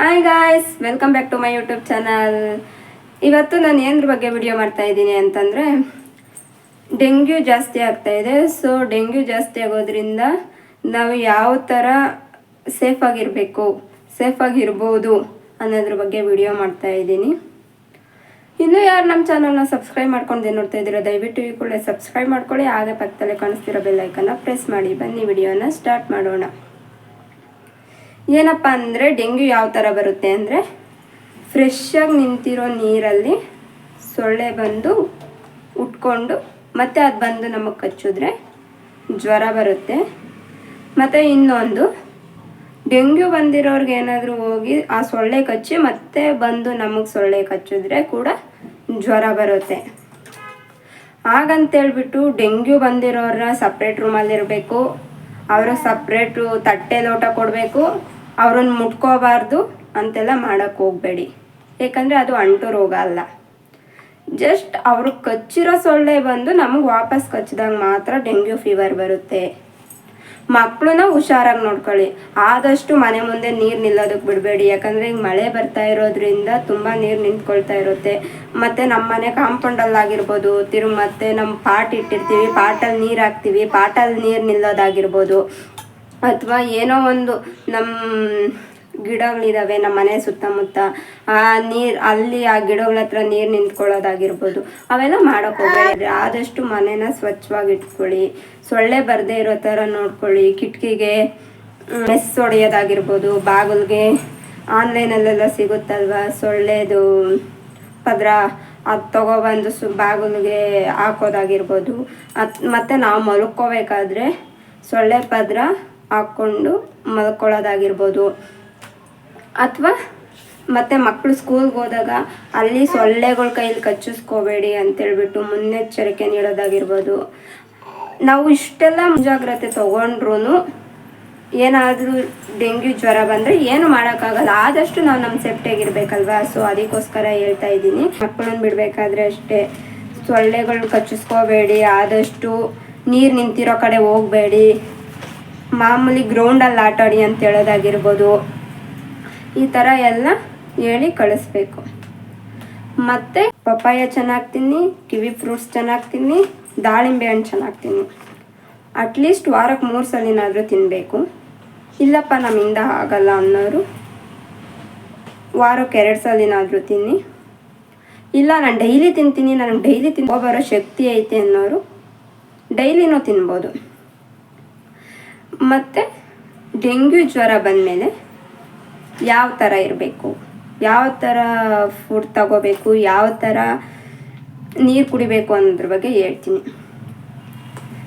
Hi guys welcome back to my YouTube channel ಇವತ್ತು ನಾನು ಏನ್ರ ಬಗ್ಗೆ ವಿಡಿಯೋ ಮಾಡ್ತಾ ಇದ್ದೀನಿ ಅಂತಂದರೆ, ಡೆಂಗ್ಯೂ ಜಾಸ್ತಿ ಆಗ್ತಾ ಇದೆ. ಸೊ ಡೆಂಗ್ಯೂ ಜಾಸ್ತಿ ಆಗೋದ್ರಿಂದ ನಾವು ಯಾವ ಥರ ಸೇಫಾಗಿರಬೇಕು ಸೇಫಾಗಿರ್ಬೋದು ಅನ್ನೋದ್ರ ಬಗ್ಗೆ ವಿಡಿಯೋ ಮಾಡ್ತಾ ಇದ್ದೀನಿ. ಇನ್ನೂ ಯಾರು ನಮ್ಮ ಚಾನಲ್ನ ಸಬ್ಸ್ಕ್ರೈಬ್ ಮಾಡ್ಕೊಂಡು ನೋಡ್ತಾ ಇದ್ದೀರೋ, ದಯವಿಟ್ಟು ಈ ಕೂಡಲೇ ಸಬ್ಸ್ಕ್ರೈಬ್ ಮಾಡ್ಕೊಳ್ಳಿ. ಹಾಗೆ ಪಕ್ಕದಲ್ಲೇ ಕಾಣಿಸ್ತಿರೋ ಬೆಲ್ಲೈಕನ್ನ ಪ್ರೆಸ್ ಮಾಡಿ. ಬನ್ನಿ ವಿಡಿಯೋನ ಸ್ಟಾರ್ಟ್ ಮಾಡೋಣ. ಏನಪ್ಪ ಅಂದರೆ ಡೆಂಗ್ಯೂ ಯಾವ ಥರ ಬರುತ್ತೆ ಅಂದರೆ ಫ್ರೆಶ್ಶಾಗಿ ನಿಂತಿರೋ ನೀರಲ್ಲಿ ಸೊಳ್ಳೆ ಬಂದು ಉಟ್ಕೊಂಡು ಮತ್ತೆ ಅದು ಬಂದು ನಮಗೆ ಕಚ್ಚಿದ್ರೆ ಜ್ವರ ಬರುತ್ತೆ. ಮತ್ತು ಇನ್ನೊಂದು, ಡೆಂಗ್ಯೂ ಬಂದಿರೋರ್ಗೆ ಏನಾದರೂ ಹೋಗಿ ಆ ಸೊಳ್ಳೆ ಕಚ್ಚಿ ಮತ್ತೆ ಬಂದು ನಮಗೆ ಸೊಳ್ಳೆ ಕಚ್ಚಿದ್ರೆ ಕೂಡ ಜ್ವರ ಬರುತ್ತೆ. ಹಾಗಂತೇಳ್ಬಿಟ್ಟು ಡೆಂಗ್ಯೂ ಬಂದಿರೋರ ಸಪ್ರೇಟ್ ರೂಮಲ್ಲಿರಬೇಕು ಅವರ ಸಪ್ರೇಟು ತಟ್ಟೆ ಲೋಟ ಕೊಡಬೇಕು. ಅವ್ರನ್ನ ಮುಟ್ಕೋಬಾರ್ದು ಅಂತೆಲ್ಲ ಮಾಡೋಕ್ಕೆ ಹೋಗಬೇಡಿ. ಏಕೆಂದರೆ ಅದು ಅಂಟು ರೋಗ ಅಲ್ಲ. ಜಸ್ಟ್ ಅವರು ಕಚ್ಚಿರೋ ಸೊಳ್ಳೆ ಬಂದು ನಮಗೆ ವಾಪಸ್ ಕಚ್ಚಿದಾಗ ಮಾತ್ರ ಡೆಂಗ್ಯೂ ಫೀವರ್ ಬರುತ್ತೆ. ಮಕ್ಕಳನ್ನ ಹುಷಾರಾಗಿ ನೋಡ್ಕೊಳ್ಳಿ. ಆದಷ್ಟು ಮನೆ ಮುಂದೆ ನೀರು ನಿಲ್ಲೋದಕ್ಕೆ ಬಿಡಬೇಡಿ. ಯಾಕಂದರೆ ಈಗ ಮಳೆ ಬರ್ತಾ ಇರೋದ್ರಿಂದ ತುಂಬ ನೀರು ನಿಂತ್ಕೊಳ್ತಾ ಇರುತ್ತೆ. ಮತ್ತು ನಮ್ಮ ಮನೆ ಕಾಂಪೌಂಡಲ್ಲಾಗಿರ್ಬೋದು ತಿರು ಮತ್ತೆ ನಮ್ಮ ಪಾಟ್ ಇಟ್ಟಿರ್ತೀವಿ ಪಾಟಲ್ಲಿ ನೀರು ಹಾಕ್ತೀವಿ ಪಾಟಲ್ಲಿ ನೀರು ನಿಲ್ಲೋದಾಗಿರ್ಬೋದು. ಅಥವಾ ಏನೋ ಒಂದು ನಮ್ಮ ಗಿಡಗಳಿದಾವೆ ನಮ್ಮ ಮನೆ ಸುತ್ತಮುತ್ತ, ಆ ನೀರು, ಅಲ್ಲಿ ಆ ಗಿಡಗಳ ಹತ್ರ ನೀರು ನಿಂತ್ಕೊಳ್ಳೋದಾಗಿರ್ಬೋದು, ಅವೆಲ್ಲ ಮಾಡೋಕೆ ಹೋಗಬೇಡಿ. ಆದಷ್ಟು ಮನೇನ ಸ್ವಚ್ಛವಾಗಿ ಇಟ್ಕೊಳ್ಳಿ ಸೊಳ್ಳೆ ಬರದೇ ಇರೋ ಥರ ನೋಡ್ಕೊಳ್ಳಿ. ಕಿಟಕಿಗೆ ಮೆಸ್ ಹೊಡೆಯೋದಾಗಿರ್ಬೋದು, ಬಾಗಿಲ್ಗೆ ಆನ್ಲೈನಲ್ಲೆಲ್ಲ ಸಿಗುತ್ತಲ್ವ? ಸೊಳ್ಳೆದು ಪದ್ರ, ಅದು ತೊಗೊಬಂದು ಸು, ಬಾಗಿಲಿಗೆ ಹಾಕೋದಾಗಿರ್ಬೋದು. ಅತ್ ಮತ್ತು ನಾವು ಮಲ್ಕೋಬೇಕಾದ್ರೆ ಸೊಳ್ಳೆ ಪದ್ರ ಹಾಕ್ಕೊಂಡು ಮಲ್ಕೊಳ್ಳೋದಾಗಿರ್ಬೋದು. ಅಥವಾ ಮತ್ತು ಮಕ್ಕಳು ಸ್ಕೂಲ್ಗೆ ಹೋದಾಗ ಅಲ್ಲಿ ಸೊಳ್ಳೆಗಳ ಕೈಯಲ್ಲಿ ಕಚ್ಚಿಸ್ಕೋಬೇಡಿ ಅಂತೇಳ್ಬಿಟ್ಟು ಮುನ್ನೆಚ್ಚರಿಕೆ ನೀಡೋದಾಗಿರ್ಬೋದು. ನಾವು ಇಷ್ಟೆಲ್ಲ ಮುಂಜಾಗ್ರತೆ ತೊಗೊಂಡ್ರೂ ಏನಾದರೂ ಡೆಂಗ್ಯೂ ಜ್ವರ ಬಂದರೆ ಏನು ಮಾಡೋಕ್ಕಾಗಲ್ಲ. ಆದಷ್ಟು ನಾವು ನಮ್ಮ ಸೇಫ್ಟಿಯಾಗಿರ್ಬೇಕಲ್ವಾ ಸೊ ಅದಕ್ಕೋಸ್ಕರ ಹೇಳ್ತಾ ಇದ್ದೀನಿ. ಮಕ್ಕಳನ್ನ ಬಿಡಬೇಕಾದ್ರೆ ಅಷ್ಟೇ. ಸೊಳ್ಳೆಗಳು ಕಚ್ಚಿಸ್ಕೋಬೇಡಿ. ಆದಷ್ಟು ನೀರು ನಿಂತಿರೋ ಕಡೆ ಹೋಗಬೇಡಿ. ಮಾಮೂಲಿ ಗ್ರೌಂಡಲ್ಲಿ ಆಟಾಡಿ ಅಂತ ಹೇಳೋದಾಗಿರ್ಬೋದು. ಈ ಥರ ಎಲ್ಲ ಹೇಳಿ ಕಳಿಸ್ಬೇಕು. ಮತ್ತು ಪಪ್ಪಾಯ ಚೆನ್ನಾಗಿ ತಿನ್ನಿ ಕಿವಿ ಫ್ರೂಟ್ಸ್ ಚೆನ್ನಾಗಿ ತಿನ್ನಿ ದಾಳಿಂಬೆ ಹಣ್ಣು ಚೆನ್ನಾಗಿ ತಿನ್ನಿ ಅಟ್ಲೀಸ್ಟ್ ವಾರಕ್ಕೆ ಮೂರು ಸಲಿನಾದರೂ ತಿನ್ನಬೇಕು ಇಲ್ಲಪ್ಪ ನಮ್ಮಿಂದ ಆಗಲ್ಲ ಅನ್ನೋರು. ವಾರಕ್ಕೆ ಎರಡು ಸಲಿನಾದರೂ ತಿನ್ನಿ. ಇಲ್ಲ, ನಾನು ಡೈಲಿ ತಿಂತೀನಿ ನನಗೆ ಡೈಲಿ ತಿನ್ಬೋ ಬರೋ ಶಕ್ತಿ ಐತೆ ಅನ್ನೋರು. ಡೈಲಿನೂ ತಿನ್ಬೋದು. ಮತ್ತು ಡೆಂಗ್ಯೂ ಜ್ವರ ಬಂದಮೇಲೆ ಯಾವ ಥರ ಇರಬೇಕು? ಯಾವ ಥರ ಫುಡ್ ತಗೋಬೇಕು? ಯಾವ ಥರ ನೀರು ಕುಡಿಬೇಕು ಅನ್ನೋದ್ರ ಬಗ್ಗೆ ಹೇಳ್ತೀನಿ.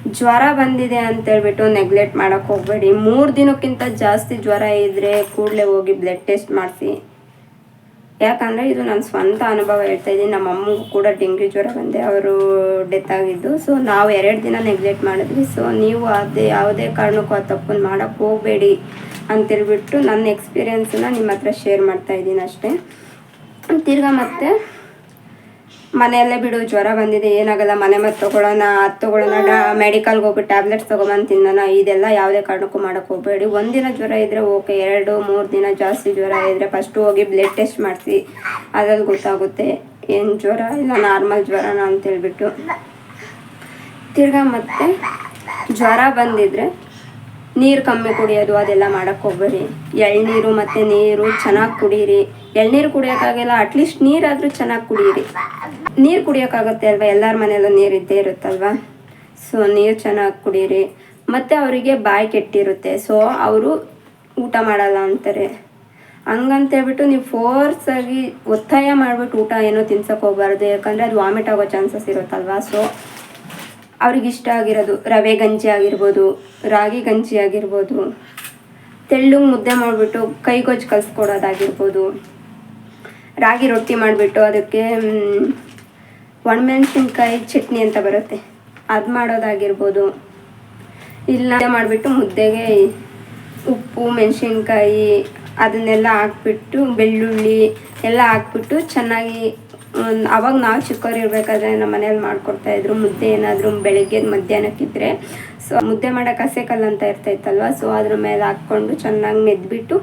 ಜ್ವರ ಬಂದಿದೆ ಅಂತೇಳ್ಬಿಟ್ಟು ನೆಗ್ಲೆಕ್ಟ್ ಮಾಡೋಕ್ಕೆ ಹೋಗಬೇಡಿ. ಮೂರು ದಿನಕ್ಕಿಂತ ಜಾಸ್ತಿ ಜ್ವರ ಇದ್ದರೆ ಕೂಡಲೇ ಹೋಗಿ ಬ್ಲಡ್ ಟೆಸ್ಟ್ ಮಾಡಿಸಿ. ಯಾಕಂದರೆ ಇದು ನನ್ನ ಸ್ವಂತ ಅನುಭವ ಹೇಳ್ತಾ ಇದ್ದೀನಿ. ನಮ್ಮ ಅಮ್ಮಗೂ ಕೂಡ ಡೆಂಗ್ಯೂ ಜ್ವರ ಬಂದೆ ಅವರು ಡೆತ್ ಆಗಿದ್ದು. ಸೊ ನಾವು ಎರಡು ದಿನ ನೆಗ್ಲೆಕ್ಟ್ ಮಾಡಿದ್ವಿ. ಸೊ ನೀವು ಅದೇ ಯಾವುದೇ ಕಾರಣಕ್ಕೂ ಆ ತಪ್ಪನ್ನು ಮಾಡೋಕ್ಕೆ ಹೋಗಬೇಡಿ ಅಂತೇಳ್ಬಿಟ್ಟು ನನ್ನ ಎಕ್ಸ್ಪೀರಿಯೆನ್ಸನ್ನ ನಿಮ್ಮ ಹತ್ರ ಶೇರ್ ಮಾಡ್ತಾ ಇದ್ದೀನಿ ಅಷ್ಟೇ. ತಿರ್ಗಾ ಮತ್ತೆ ಮನೆಯಲ್ಲೇ ಬಿಡು, ಜ್ವರ ಬಂದಿದೆ, ಏನಾಗಲ್ಲ, ಮನೆ ಮತ್ತೆ ತೊಗೊಳ್ಳೋಣ, ಅದು ತೊಗೊಳ್ಳೋಣ ಮೆಡಿಕಲ್ಗೆ ಹೋಗಿ ಟ್ಯಾಬ್ಲೆಟ್ಸ್ ತೊಗೊಂಬಂದು ತಿನ್ನೋಣ, ಇದೆಲ್ಲ ಯಾವುದೇ ಕಾರಣಕ್ಕೂ ಮಾಡೋಕ್ಕೆ ಹೋಗಬೇಡಿ. ಒಂದಿನ ಜ್ವರ ಇದ್ದರೆ ಓಕೆ, ಎರಡು, ಮೂರು ದಿನ ಜಾಸ್ತಿ ಜ್ವರ ಇದ್ದರೆ ಫಸ್ಟು ಹೋಗಿ ಬ್ಲಡ್ ಟೆಸ್ಟ್ ಮಾಡಿಸಿ, ಅದ್ರಲ್ಲಿ ಗೊತ್ತಾಗುತ್ತೆ. ಏನು ಜ್ವರ ಇಲ್ಲ ನಾರ್ಮಲ್ ಜ್ವರನ ಅಂತೇಳ್ಬಿಟ್ಟು ತಿರ್ಗಾ ಮತ್ತೆ ಜ್ವರ ಬಂದಿದ್ರೆ ನೀರು ಕಮ್ಮಿ ಕುಡಿಯೋದು, ಅದೆಲ್ಲ ಮಾಡೋಕ್ಕೆ ಹೋಗ್ಬೇಡಿ. ಎಳ್ನೀರು ಮತ್ತು ನೀರು ಚೆನ್ನಾಗಿ ಕುಡೀರಿ. ಎಳ್ನೀರು ಕುಡಿಯೋಕ್ಕಾಗಲ್ಲ ಅಟ್ಲೀಸ್ಟ್ ನೀರಾದರೂ ಚೆನ್ನಾಗಿ ಕುಡೀರಿ. ನೀರು ಕುಡಿಯೋಕ್ಕಾಗುತ್ತೆ ಅಲ್ವಾ? ಎಲ್ಲರ ಮನೆಯಲ್ಲೂ ನೀರು ಇದ್ದೇ ಇರುತ್ತಲ್ವ? ಸೊ ನೀರು ಚೆನ್ನಾಗಿ ಕುಡೀರಿ. ಮತ್ತು ಅವರಿಗೆ ಬಾಯಿ ಕೆಟ್ಟಿರುತ್ತೆ. ಸೊ ಅವರು ಊಟ ಮಾಡಲ್ಲ ಅಂತಾರೆ. ಹಂಗಂತೇಳ್ಬಿಟ್ಟು ನೀವು ಫೋರ್ಸಾಗಿ ಒತ್ತಾಯ ಮಾಡಿಬಿಟ್ಟು ಊಟ ಏನೋ ತಿನ್ಸೋಕೆ ಹೋಗ್ಬಾರ್ದು. ಯಾಕಂದರೆ ಅದು ವಾಮಿಟ್ ಆಗೋ ಚಾನ್ಸಸ್ ಇರುತ್ತಲ್ವಾ? ಸೊ ಅವ್ರಿಗೆ ಇಷ್ಟ ಆಗಿರೋದು ರವೆ ಗಂಜಿ ಆಗಿರ್ಬೋದು, ರಾಗಿ ಗಂಜಿ ಆಗಿರ್ಬೋದು, ತೆಳ್ಳಗೆ ಮುದ್ದೆ ಮಾಡಿಬಿಟ್ಟು ಕೈಗೊಜ್ಜು ಕಲಿಸ್ಕೊಡೋದಾಗಿರ್ಬೋದು, ರಾಗಿ ರೊಟ್ಟಿ ಮಾಡಿಬಿಟ್ಟು ಅದಕ್ಕೆ ಒಣಮೆಣ್ಸಿನ್ಕಾಯಿ ಚಟ್ನಿ ಅಂತ ಬರುತ್ತೆ. ಅದು ಮಾಡೋದಾಗಿರ್ಬೋದು. ಇಲ್ಲ ಮಾಡಿಬಿಟ್ಟು ಮುದ್ದೆಗೆ ಉಪ್ಪು, ಮೆಣಸಿನ್ಕಾಯಿ ಅದನ್ನೆಲ್ಲ ಹಾಕ್ಬಿಟ್ಟು, ಬೆಳ್ಳುಳ್ಳಿ ಎಲ್ಲ ಹಾಕ್ಬಿಟ್ಟು ಚೆನ್ನಾಗಿ ಅವಾಗ ನಾವು ಚಿಕ್ಕವ್ರು ಇರಬೇಕಾದ್ರೆ ನಮ್ಮ ಮನೇಲಿ ಮಾಡ್ಕೊಡ್ತಾ ಇದ್ರು. ಮುದ್ದೆ ಏನಾದರೂ ಬೆಳಗ್ಗೆ ಮಧ್ಯಾಹ್ನಕ್ಕಿದ್ರೆ. ಸೊ ಮುದ್ದೆ ಮಾಡೋಕೆ ಹಸೆ ಕಲ್ಲು ಅಂತ ಇರ್ತಾಯಿತ್ತಲ್ವ ಸೊ ಅದ್ರ ಮೇಲೆ ಹಾಕ್ಕೊಂಡು ಚೆನ್ನಾಗಿ ಮೆದ್ಬಿಟ್ಟು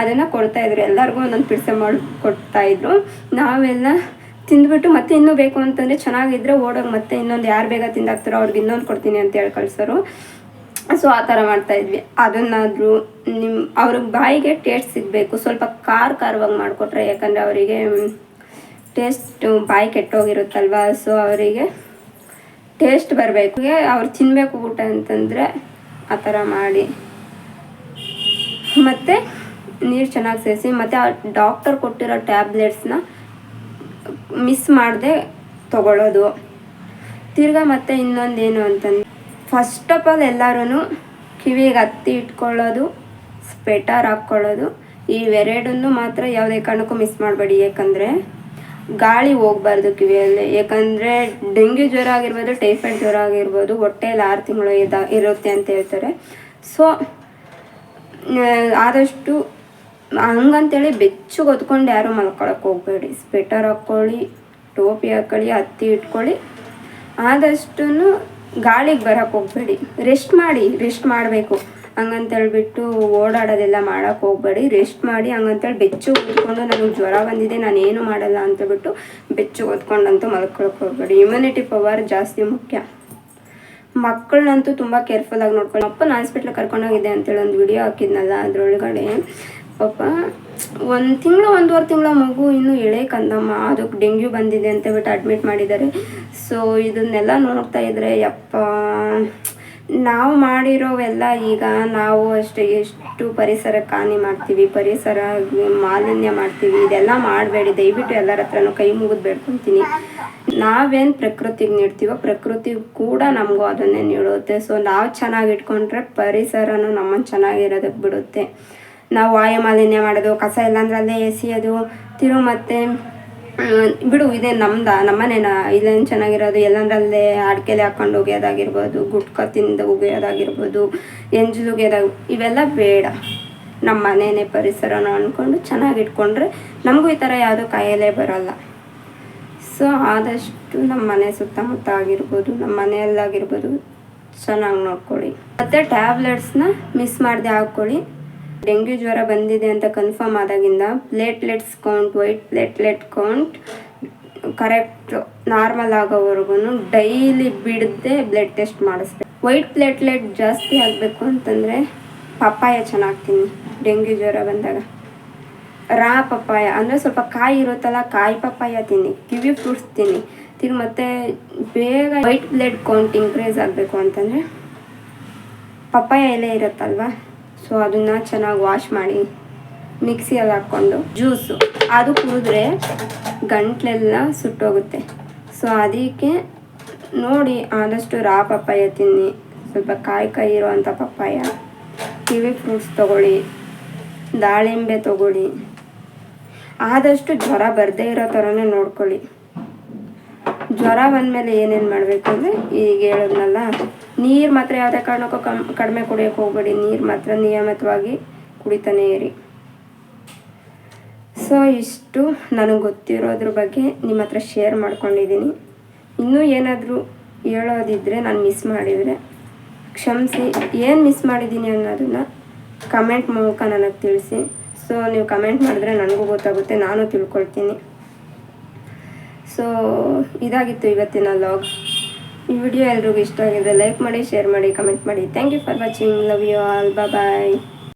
ಅದನ್ನು ಕೊಡ್ತಾಯಿದ್ರು ಎಲ್ಲರಿಗೂ ಒಂದೊಂದು ಪಿಡ್ಸೆ ಮಾಡಿ ಕೊಡ್ತಾಯಿದ್ರು ನಾವೆಲ್ಲ ತಿಂದ್ಬಿಟ್ಟು ಮತ್ತೆ ಇನ್ನೂ ಬೇಕು ಅಂತಂದರೆ ಚೆನ್ನಾಗಿದ್ರೆ ಓಡೋಗಿ ಮತ್ತೆ ಇನ್ನೊಂದು ಯಾರು ಬೇಗ ತಿಂದಾಕ್ತಾರೋ ಅವ್ರಿಗೆ ಇನ್ನೊಂದು ಕೊಡ್ತೀನಿ ಅಂತ ಹೇಳಿ ಕಳ್ಸೋರು. ಸೊ ಆ ಥರ ಮಾಡ್ತಾಯಿದ್ವಿ ಅದನ್ನಾದರೂ ನಿಮ್ಮ ಅವ್ರಿಗೆ ಬಾಯಿಗೆ ಟೇಸ್ಟ್ ಸಿಗಬೇಕು. ಸ್ವಲ್ಪ ಖಾರ ಖಾರವಾಗಿ ಮಾಡಿಕೊಟ್ರೆ, ಯಾಕಂದರೆ ಅವರಿಗೆ ಟೇಸ್ಟ್ ಬಾಯಿ ಕೆಟ್ಟೋಗಿರುತ್ತಲ್ವ? ಸೊ ಅವರಿಗೆ ಟೇಸ್ಟ್ ಬರಬೇಕು. ಅವ್ರು ತಿನ್ನಬೇಕು ಊಟ ಅಂತಂದರೆ ಆ ಥರ ಮಾಡಿ. ಮತ್ತು ನೀರು ಚೆನ್ನಾಗಿ ಸೇರಿಸಿ, ಮತ್ತು ಆ ಡಾಕ್ಟರ್ ಕೊಟ್ಟಿರೋ ಟ್ಯಾಬ್ಲೆಟ್ಸ್ನ ಮಿಸ್ ಮಾಡದೆ ತಗೊಳ್ಳೋದು ತಿರ್ಗಾ ಮತ್ತೆ ಇನ್ನೊಂದೇನು ಅಂತಂದು ಫಸ್ಟ್ ಆಫ್ ಆಲ್ ಎಲ್ಲರೂ ಕಿವಿಗೆ ಹತ್ತಿ ಇಟ್ಕೊಳ್ಳೋದು ಸ್ವೆಟರ್ ಹಾಕ್ಕೊಳ್ಳೋದು ಇವೆರಡನ್ನು ಮಾತ್ರ ಯಾವುದೇ ಕಾರಣಕ್ಕೂ ಮಿಸ್ ಮಾಡಬೇಡಿ. ಯಾಕಂದರೆ ಗಾಳಿ ಹೋಗ್ಬಾರ್ದು ಕಿವಿಯಲ್ಲಿ. ಯಾಕಂದರೆ ಡೆಂಗ್ಯೂ ಜ್ವರ ಆಗಿರ್ಬೋದು, ಟೈಫಾಯ್ಡ್ ಜ್ವರ ಆಗಿರ್ಬೋದು, ಹೊಟ್ಟೆಯಲ್ಲಿ ಆರು ತಿಂಗಳು ಇದ, ಇರುತ್ತೆ ಅಂತ ಹೇಳ್ತಾರೆ. ಸೊ ಆದಷ್ಟು ಹಂಗಂತೇಳಿ ಬೆಚ್ಚಗೆ ಹೊತ್ಕೊಂಡು ಯಾರೂ ಮಲ್ಕೊಳಕ್ಕೆ ಹೋಗಬೇಡಿ. ಸ್ವೆಟರ್ ಹಾಕ್ಕೊಳ್ಳಿ, ಟೋಪಿ ಹಾಕ್ಕೊಳ್ಳಿ, ಹತ್ತಿ ಇಟ್ಕೊಳ್ಳಿ. ಆದಷ್ಟು ಗಾಳಿಗೆ ಬರೋಕ್ಕೆ ಹೋಗಬೇಡಿ. ರೆಸ್ಟ್ ಮಾಡಿ ರೆಸ್ಟ್ ಮಾಡಬೇಕು. ಹಂಗಂತೇಳ್ಬಿಟ್ಟು ಓಡಾಡೋದೆಲ್ಲ ಮಾಡೋಕ್ಕೆ ಹೋಗಬೇಡಿ. ರೆಸ್ಟ್ ಮಾಡಿ ಹಂಗಂತೇಳಿ ಬೆಚ್ಚು ಓದ್ಕೊಂಡು ನನಗೆ ಜ್ವರ ಬಂದಿದೆ, ನಾನು ಏನು ಮಾಡಲ್ಲ ಅಂತೇಳ್ಬಿಟ್ಟು ಬೆಚ್ಚು ಓದ್ಕೊಂಡಂತೂ ಮಲ್ಕೊಳಕ್ಕೆ ಹೋಗಬೇಡಿ. ಇಮ್ಯುನಿಟಿ ಪವರ್ ಜಾಸ್ತಿ ಮುಖ್ಯ. ಮಕ್ಕಳನ್ನಂತೂ ತುಂಬ ಕೇರ್ಫುಲ್ಲಾಗಿ ನೋಡ್ಕೊಂಡು ಅಪ್ಪನ ಹಾಸ್ಪಿಟ್ಲಿಗೆ ಕರ್ಕೊಂಡೋಗಿದೆ ಅಂತೇಳಿ ಒಂದು ವಿಡಿಯೋ ಹಾಕಿದ್ನಲ್ಲ ಅದರೊಳಗಡೆ. ಪಾಪ, ಒಂದು ತಿಂಗಳು, ಒಂದೂವರೆ ತಿಂಗಳ ಮಗು ಇನ್ನೂ ಎಳೆ ಕಂದಮ್ಮ. ಅದಕ್ಕೆ ಡೆಂಗ್ಯೂ ಬಂದಿದೆ ಅಂತ ಬಿಟ್ಟು ಅಡ್ಮಿಟ್ ಮಾಡಿದ್ದಾರೆ. ಸೊ ಇದನ್ನೆಲ್ಲ ನೋಡ್ತಾ ಇದ್ರೆ, ಯಪ್ಪ ನಾವು ಮಾಡಿರೋವೆಲ್ಲ ಈಗ ನಾವು ಅಷ್ಟೇ ಎಷ್ಟು ಪರಿಸರಕ್ಕೆ ಹಾನಿ ಮಾಡ್ತೀವಿ, ಪರಿಸರ ಮಾಲಿನ್ಯ ಮಾಡ್ತೀವಿ, ಇದೆಲ್ಲ ಮಾಡಬೇಡಿ. ದಯವಿಟ್ಟು ಎಲ್ಲರ ಹತ್ರನೂ ಕೈ ಮುಗಿದು ಬೇಡ್ಕೊತೀನಿ. ನಾವೇನು ಪ್ರಕೃತಿಗೆ ನೀಡ್ತೀವೋ ಪ್ರಕೃತಿ ಕೂಡ ನಮಗೂ ಅದನ್ನೇ ನೀಡುತ್ತೆ. ಸೊ ನಾವು ಚೆನ್ನಾಗಿ ಇಟ್ಕೊಂಡ್ರೆ ಪರಿಸರನೂ ನಮ್ಮನ್ನು ಚೆನ್ನಾಗಿರೋದಕ್ಕೆ ಬಿಡುತ್ತೆ. ನಾವು ವಾಯು ಮಾಲಿನ್ಯ ಮಾಡೋದು, ಕಸ ಇಲ್ಲಾಂದ್ರೆ ಅಲ್ಲೇ ಎಸೆಯೋದು ತಿರು ಮತ್ತೆ ಬಿಡು, ಇದೇ ನಮ್ದ. ನಮ್ಮನೇನ ಇಲ್ಲೇನು ಚೆನ್ನಾಗಿರೋದು, ಎಲ್ಲಂದ್ರಲ್ಲೇ ಅಡ್ಕೆಲೆ ಹಾಕೊಂಡು ಒಗೆಯೋದಾಗಿರ್ಬೋದು ಗುಟ್ಕ ತಿಂದು ಒಗೆಯೋದಾಗಿರ್ಬೋದು ಎಂಜಲು ಒಗೆಯೋದಾಗ ಇವೆಲ್ಲ ಬೇಡ. ನಮ್ಮ ಮನೇನೆ ಪರಿಸರನ ಅಂದ್ಕೊಂಡು ಚೆನ್ನಾಗಿ ಇಟ್ಕೊಂಡ್ರೆ ನಮಗೂ ಈ ಥರ ಯಾವುದೋ ಕಾಯಿಲೆ ಬರೋಲ್ಲ. ಸೊ, ಆದಷ್ಟು ನಮ್ಮ ಮನೆ ಸುತ್ತಮುತ್ತ ಆಗಿರ್ಬೋದು, ನಮ್ಮ ಮನೆಯಲ್ಲಾಗಿರ್ಬೋದು, ಚೆನ್ನಾಗಿ ನೋಡ್ಕೊಳ್ಳಿ. ಮತ್ತು ಟ್ಯಾಬ್ಲೆಟ್ಸ್ನ ಮಿಸ್ ಮಾಡದೆ ಹಾಕ್ಕೊಳ್ಳಿ. ಡೆಂಗ್ಯೂ ಜ್ವರ ಬಂದಿದೆ ಅಂತ confirm ಆದಾಗಿಂದ platelets count white platelet count correct normal ಆಗೋವರೆಗೂ ಡೈಲಿ ಬಿಡದೆ ಬ್ಲಡ್ ಟೆಸ್ಟ್ ಮಾಡಿಸ್ಬೇಕು. ವೈಟ್ ಪ್ಲೇಟ್ಲೆಟ್ ಜಾಸ್ತಿ ಆಗಬೇಕು ಅಂತಂದರೆ ಪಪ್ಪಾಯ ಚೆನ್ನಾಗಿ ತಿನ್ನಿ ಡೆಂಗ್ಯೂ ಜ್ವರ ಬಂದಾಗ. ರಾ ಪಪ್ಪಾಯ ಅಂದರೆ ಸ್ವಲ್ಪ ಕಾಯಿ ಇರುತ್ತಲ್ಲ ಕಾಯಿ ಪಪ್ಪಾಯ ತಿನ್ನಿ, ಕಿವಿ ಫ್ರೂಟ್ಸ್ ತಿನ್ನಿ ತಿರ್ಗಿ ಮತ್ತೆ ಬೇಗ ವೈಟ್ ಬ್ಲಡ್ ಕೌಂಟ್ ಇನ್ಕ್ರೀಸ್ ಆಗಬೇಕು ಅಂತಂದರೆ ಪಪ್ಪಾಯ ಎಲೆ ಇರುತ್ತಲ್ವ? ಸೊ ಅದನ್ನು ಚೆನ್ನಾಗಿ ವಾಶ್ ಮಾಡಿ ಮಿಕ್ಸಿಯಲ್ಲಿ ಹಾಕ್ಕೊಂಡು ಜ್ಯೂಸು ಅದು ಕುಡಿದ್ರೆ ಗಂಟ್ಲೆಲ್ಲ ಸುಟ್ಟೋಗುತ್ತೆ. ಸೊ ಅದಕ್ಕೆ ನೋಡಿ ಆದಷ್ಟು ರಾ ಪಪ್ಪಾಯ ತಿನ್ನಿ. ಸ್ವಲ್ಪ ಕಾಯಿ ಕಾಯಿ ಇರುವಂಥ ಪಪ್ಪಾಯ, ಕಿವಿ ಫ್ರೂಟ್ಸ್ ತೊಗೊಳ್ಳಿ, ದಾಳಿಂಬೆ ತೊಗೊಳ್ಳಿ. ಆದಷ್ಟು ಜ್ವರ ಬರದೇ ಇರೋ ಥರನೇ ನೋಡ್ಕೊಳ್ಳಿ. ಜ್ವರ ಬಂದಮೇಲೆ ಏನೇನು ಮಾಡಬೇಕು ಅಂದರೆ ಈಗ ಹೇಳಿದ್ನಲ್ಲ ನೀರು ಮಾತ್ರ ಯಾವುದೇ ಕಾರಣಕ್ಕೂ ಕಮ್, ಕಡಿಮೆ ಕುಡಿಯೋಕೆ ಹೋಗಬೇಡಿ. ನೀರು ಮಾತ್ರ ನಿಯಮಿತವಾಗಿ ಕುಡಿತಾನೆ ಇರಿ. ಸೊ ಇಷ್ಟು ನನಗೆ ಗೊತ್ತಿರೋದ್ರ ಬಗ್ಗೆ ನಿಮ್ಮ ಹತ್ರ ಶೇರ್ ಮಾಡ್ಕೊಂಡಿದ್ದೀನಿ ಇನ್ನೂ ಏನಾದರೂ ಹೇಳೋದಿದ್ದರೆ ನಾನು ಮಿಸ್ ಮಾಡಿದರೆ ಕ್ಷಮಿಸಿ. ಏನು ಮಿಸ್ ಮಾಡಿದ್ದೀನಿ ಅನ್ನೋದನ್ನು ಕಮೆಂಟ್ ಮೂಲಕ ನನಗೆ ತಿಳಿಸಿ. ಸೊ ನೀವು ಕಮೆಂಟ್ ಮಾಡಿದ್ರೆ ನನಗೂ ಗೊತ್ತಾಗುತ್ತೆ, ನಾನು ತಿಳ್ಕೊಳ್ತೀನಿ. ಸೊ ಇದಾಗಿತ್ತು ಇವತ್ತಿನ ಲಾಗ್ ಈ ವಿಡಿಯೋ ಎಲ್ರಿಗೂ ಇಷ್ಟ ಆಗಿದೆ ಲೈಕ್ ಮಾಡಿ ಶೇರ್ ಮಾಡಿ ಕಮೆಂಟ್ ಮಾಡಿ. Thank you for watching love you all bye